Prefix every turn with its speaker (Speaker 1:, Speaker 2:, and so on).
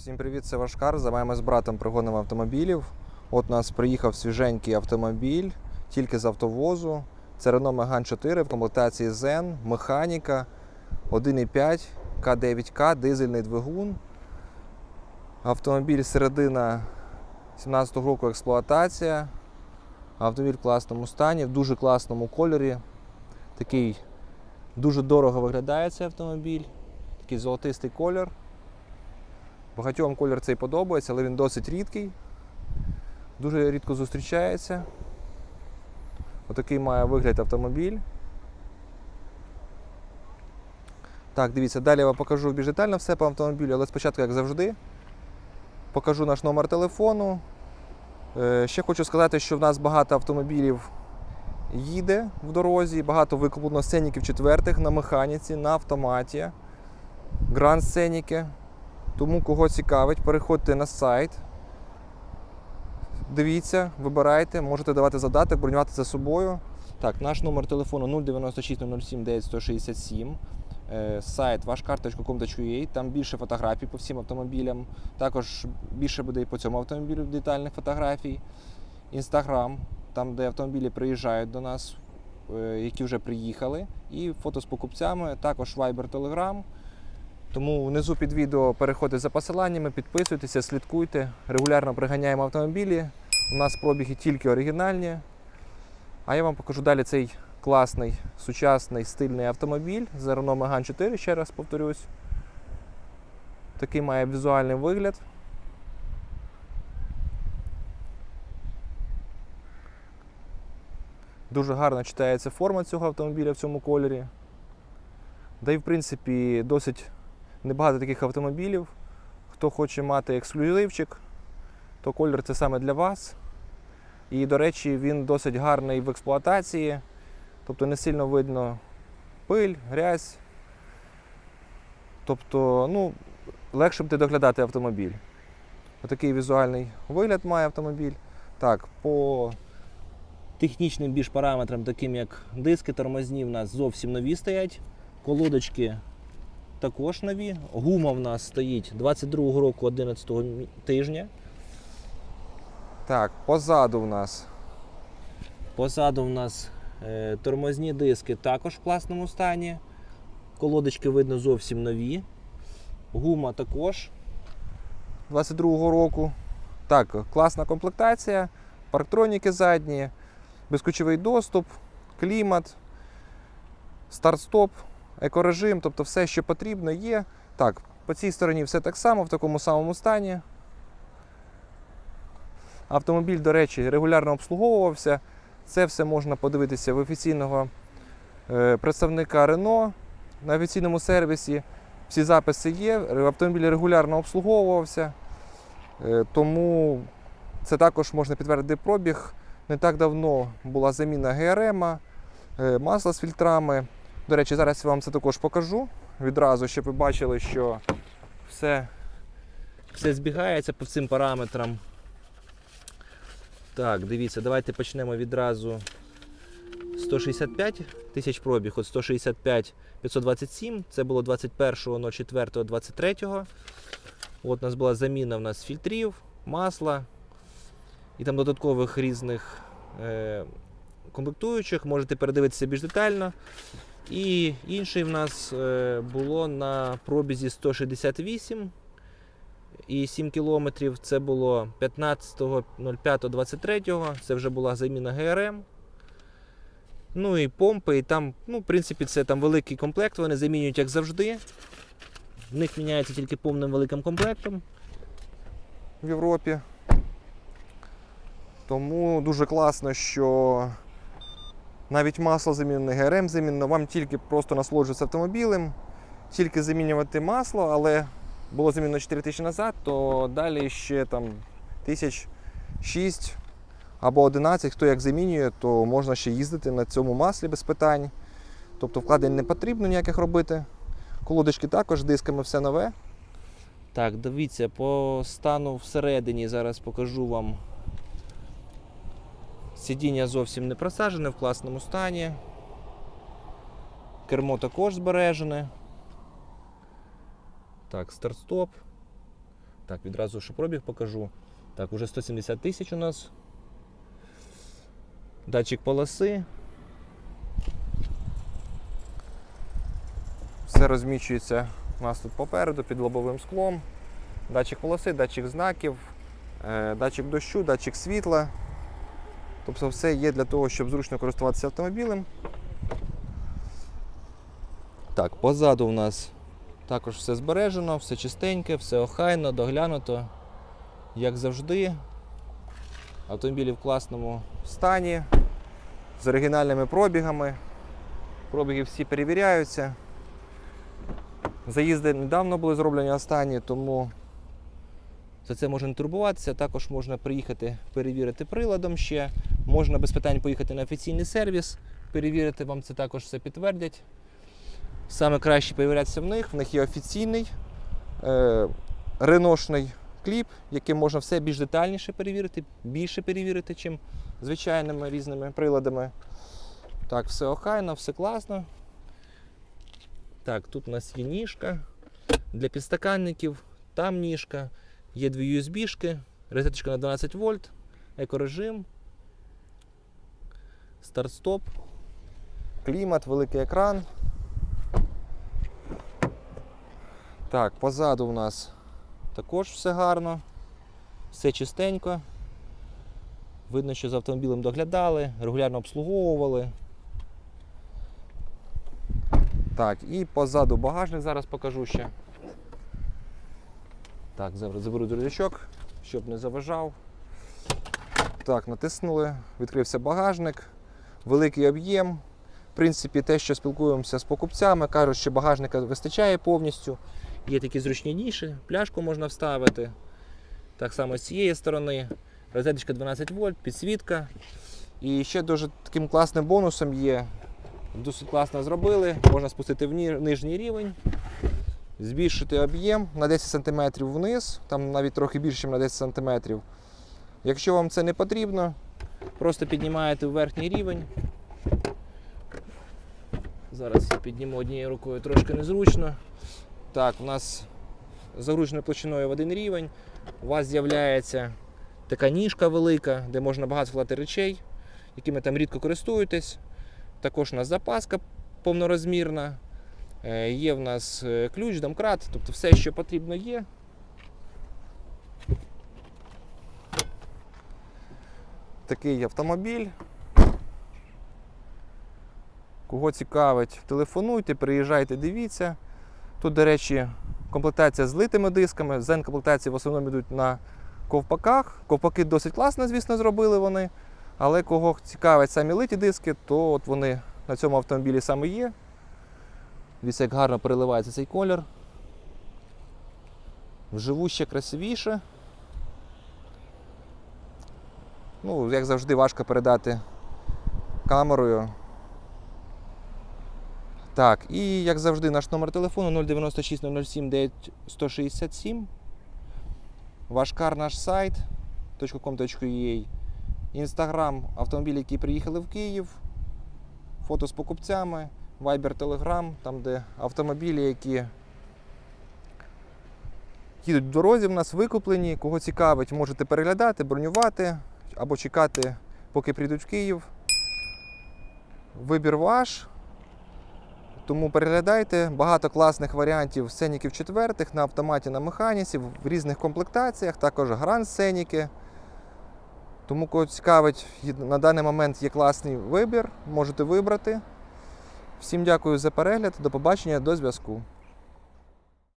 Speaker 1: Всім привіт, це Вашкар. Займаємось братом пригоном автомобілів. От у нас приїхав свіженький автомобіль, тільки з автовозу. Це Renault Megane 4 в комплектації Zen, механіка, 1,5 К9К, дизельний двигун. Автомобіль середина 17-го року експлуатація. Автомобіль в класному стані, в дуже класному кольорі. Такий дуже дорого виглядає цей автомобіль. Такий золотистий колір. Багатьом колір цей подобається, але він досить рідкий. Дуже рідко зустрічається. Отакий має вигляд автомобіль. Так, дивіться, далі я вам покажу більш детально все по автомобілю, але спочатку, як завжди, покажу наш номер телефону. Е, Ще хочу сказати, що в нас багато автомобілів їде в дорозі, багато викуплено сценіків четвертих на механіці, на автоматі, гранд сценіки. Тому кого цікавить, переходьте на сайт. Дивіться, вибирайте, можете давати задаток, бронювати за собою. Так, наш номер телефону 096 07 9167. Е, Сайт вашкар.com.ua, там більше фотографій по всім автомобілям. Також більше буде і по цьому автомобілю детальних фотографій. Інстаграм, там, де автомобілі приїжджають до нас, е, які вже приїхали. І фото з покупцями, також Viber, Telegram. Тому внизу під відео переходьте за посиланнями, підписуйтеся, слідкуйте. Регулярно приганяємо автомобілі. У нас пробіги тільки оригінальні. А я вам покажу далі цей класний, сучасний, стильний автомобіль з Renault Megane 4, ще раз повторюсь. Такий має візуальний вигляд. Дуже гарно читається форма цього автомобіля в цьому кольорі. Да і в принципі досить небагато таких автомобілів. Хто хоче мати ексклюзивчик, то колір це саме для вас. І, до речі, він досить гарний в експлуатації, тобто не сильно видно пиль, грязь. Тобто, ну, легше буде доглядати автомобіль. Отакий візуальний вигляд має автомобіль. Так, по технічним більш параметрам, таким як диски тормозні, в нас зовсім нові стоять. Колодочки також нові. Гума в нас стоїть 22 року 11 мі- тижня. Так, позаду в нас. Позаду в нас е, тормозні диски також в класному стані. Колодочки видно зовсім нові. Гума також 22 року. Так, класна комплектація, парктроніки задні, безключовий доступ, клімат, старт-стоп, екорежим, тобто все, що потрібно, є. Так, по цій стороні все так само, в такому самому стані. Автомобіль, до речі, регулярно обслуговувався. Це все можна подивитися в офіційного е, представника Renault на офіційному сервісі. Всі записи є. Автомобіль регулярно обслуговувався. Е, Тому це також можна підтвердити пробіг. Не так давно була заміна ГРМ, е, масла з фільтрами. До речі, зараз я вам це також покажу відразу, щоб ви бачили, що все, все збігається по цим параметрам. Так, дивіться, давайте почнемо відразу 165 тисяч пробіг, от 165 527, це було 21.04.23. От у нас була заміна в нас фільтрів, масла і там додаткових різних е, комплектуючих. Можете передивитися більш детально. І інший в нас е, було на пробізі 168 і 7 кілометрів. Це було 15.05.23. Це вже була заміна ГРМ. Ну і помпи, і там, ну, в принципі, це там великий комплект, вони замінюють як завжди. В них міняється тільки повним великим комплектом в Європі. Тому дуже класно, що навіть масло замінене, ГРМ замінено, вам тільки просто насолоджуватися автомобілем, тільки замінювати масло, але було замінено 4 тисячі назад, то далі ще там тисяч 6 або 11, хто як замінює, то можна ще їздити на цьому маслі без питань. Тобто вкладень не потрібно ніяких робити. Колодочки також, дисками все нове. Так, дивіться, по стану всередині зараз покажу вам. Сидіння зовсім не просаджене в класному стані. Кермо також збережене. Так, старт-стоп. Так, відразу що пробіг покажу. Так, уже 170 тисяч у нас. Датчик полоси. Все розміщується у нас тут попереду під лобовим склом. Датчик полоси, датчик знаків, е, датчик дощу, датчик світла. Тобто все є для того, щоб зручно користуватися автомобілем. Так, позаду у нас також все збережено, все чистеньке, все охайно, доглянуто, як завжди. Автомобілі в класному стані, з оригінальними пробігами. Пробіги всі перевіряються. Заїзди недавно були зроблені останні, тому за це можна не турбуватися. Також можна приїхати перевірити приладом ще. Можна без питань поїхати на офіційний сервіс, перевірити, вам це також все підтвердять. Саме краще перевірятися в них. В них є офіційний е, реношний кліп, яким можна все більш детальніше перевірити, більше перевірити, чим звичайними різними приладами. Так, все охайно, все класно. Так, тут у нас є ніжка для підстаканників, там ніжка, є дві USB-шки, розеточка на 12 вольт, екорежим, старт-стоп, клімат, великий екран. Так, позаду у нас також все гарно, все чистенько. Видно, що за автомобілем доглядали, регулярно обслуговували. Так, і позаду багажник зараз покажу ще. Так, заберу друзячок, щоб не заважав. Так, натиснули, відкрився багажник, великий об'єм. В принципі, те, що спілкуємося з покупцями, кажуть, що багажника вистачає повністю. Є такі зручні ніші, пляшку можна вставити. Так само з цієї сторони. Розеточка 12 вольт, підсвітка. І ще дуже таким класним бонусом є. Досить класно зробили. Можна спустити в ні- нижній рівень, збільшити об'єм на 10 см вниз, там навіть трохи більше, ніж на 10 см. Якщо вам це не потрібно, просто піднімаєте в верхній рівень. Зараз я підніму однією рукою трошки незручно. Так, у нас загружено площиною в один рівень. У вас з'являється така ніжка велика, де можна багато вкладати речей, якими там рідко користуєтесь. Також у нас запаска повнорозмірна. Е, Є в нас е, ключ, домкрат, тобто все, що потрібно є. Такий автомобіль. Кого цікавить, телефонуйте, приїжджайте, дивіться. Тут, до речі, комплектація з литими дисками. Зен-комплектації в основному йдуть на ковпаках. Ковпаки досить класно, звісно, зробили вони. Але кого цікавить самі литі диски, то от вони на цьому автомобілі саме є. Дивіться, як гарно переливається цей колір. Вживу ще красивіше. Ну, як завжди, важко передати камерою. Так, і як завжди, наш номер телефону 096 007 9167. Ваш кар, наш сайт .com.ua Інстаграм автомобілі, які приїхали в Київ, фото з покупцями, Viber, Telegram, там, де автомобілі, які їдуть в дорозі, в нас викуплені. Кого цікавить, можете переглядати, бронювати або чекати, поки прийдуть в Київ. Вибір ваш. Тому переглядайте багато класних варіантів сценіків четвертих на автоматі на механіці в різних комплектаціях, також гранд сценіки. Тому кого цікавить, на даний момент є класний вибір, можете вибрати. Всім дякую за перегляд, до побачення, до зв'язку.